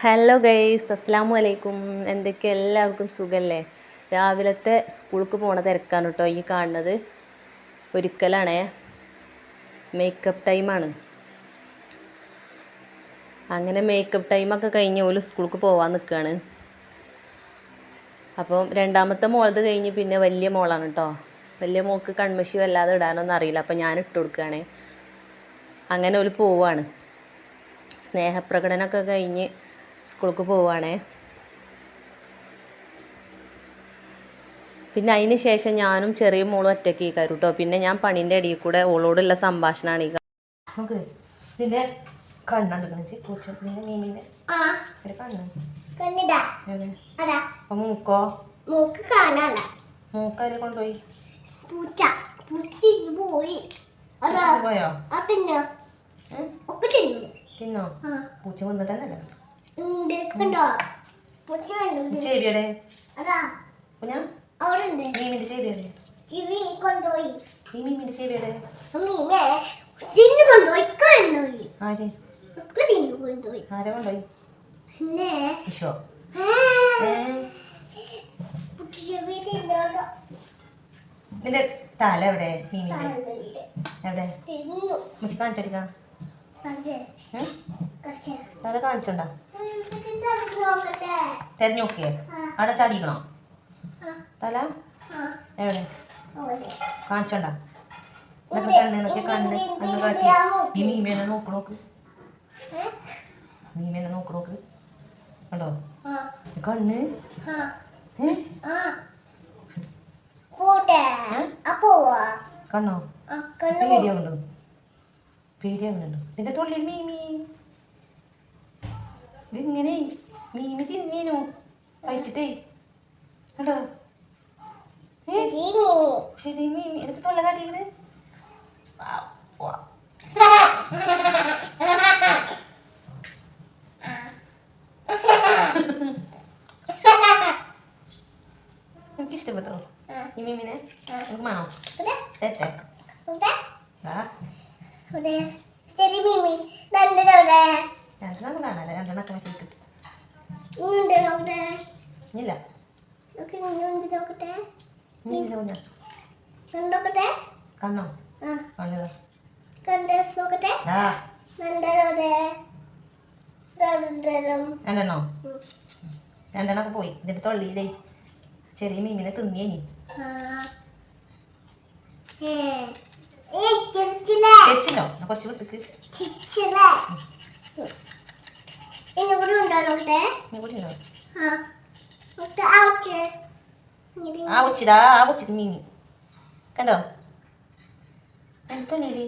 Hello guys അസ്സാം വലൈക്കും എന്തൊക്കെ? എല്ലാവർക്കും സുഖമല്ലേ രാവിലത്തെ സ്കൂൾക്ക് പോണ തിരക്കാണ് കേട്ടോ ഈ കാണുന്നത്. ഒരിക്കലാണേ. മേക്കപ്പ് ടൈമാണ് അങ്ങനെ മേക്കപ്പ് ടൈമൊക്കെ കഴിഞ്ഞ് ഓൽ സ്കൂൾക്ക് പോവാൻ നിൽക്കുകയാണ് അപ്പം രണ്ടാമത്തെ മോളത് കഴിഞ്ഞ് പിന്നെ വലിയ മോളാണ് കേട്ടോ വലിയ മോൾക്ക് കൺമശി വല്ലാതെ ഇടാനൊന്നും അറിയില്ല. അപ്പം ഞാൻ ഇട്ട് കൊടുക്കുകയാണ് അങ്ങനെ ഒരു പോവാണ്. സ്നേഹപ്രകടനമൊക്കെ കഴിഞ്ഞ് സ്കൂൾക്ക് പോവുകയാണേ പിന്നെ അതിന് ശേഷം ഞാനും ചെറിയ മോളും ഒറ്റയ്ക്ക് കയറും കേട്ടോ പിന്നെ ഞാൻ പണീന്റെ ഇടയിൽ കൂടെ ഓളോടുള്ള സംഭാഷണമാണ് ഈ പിന്നെ മൂക്കോ? മൂക്ക് മൂക്കാരെ കൊണ്ടുപോയി. പൂച്ച. പോയി. പോയോ? തിന്നോ. പൂച്ച വന്നിട്ടല്ലേ? മീമിന്റെ കൊണ്ടുപോയി. ഈ മീമിന്റെ കൊണ്ടുപോയി. കൊണ്ടുപോയി. ആര്? ഒക്കെ തിന്നു കൊണ്ടുപോയി. ആരെ കൊണ്ടുപോയി? പിന്നെ നിന്റെ തല എവിടെ? മുച്ചി കാണിച്ചടിക്കാം. തല കാണിച്ചോണ്ടാ? തെരഞ്ഞു നോക്കിയേ. അവിടെ ചാടിക്കണോ തല. എവിടെ? കാണിച്ചോണ്ടാ. മീമേനെ നോക്ക്. നോക്ക്? മീമേനെ നോക്ക് നോക്ക്. കണ്ടോ? കണ്ണ്. കണ്ണോ? പേടിയാവുന്നുണ്ടോ പേടിയാവുന്നുണ്ടോ നിന്റെ തൊള്ളിൽ മീമി ഇതിങ്ങനെ മീമി തിന്നീനു വായിച്ചിട്ടേ കേട്ടോ? ശരി, മിമി. എനിക്ക് തൊള്ള കാട്ടിയത് എനിക്ക് ഇഷ്ടപ്പെട്ടോ ഈ മീമിനെ മാണോ തെറ്റേ. ശരി, മിമി. ഇവിടെ. രണ്ടെണ്ണം കാണാല്ലേ രണ്ടെണ്ണൊക്കെ ഉണ്ട് നോക്കട്ടെ. ഇല്ല. കണ്ണ് നോക്കട്ടെ. കണ്ണോ? ആ, നോക്കട്ടെ. ആ. രണ്ടെണ്ണം. രണ്ടെണ്ണൊക്കെ പോയി. ഇതിന്റെ തൊള്ളിയിലേ ചെറിയ മീമിനെ തിന്നിയേനി? വെച്ചില്ലോ കുറച്ച് വിട്ടിക്ക്. ആ ഉച്ചിട്ട് മീമി കണ്ടോ തൊള്ളിയിൽ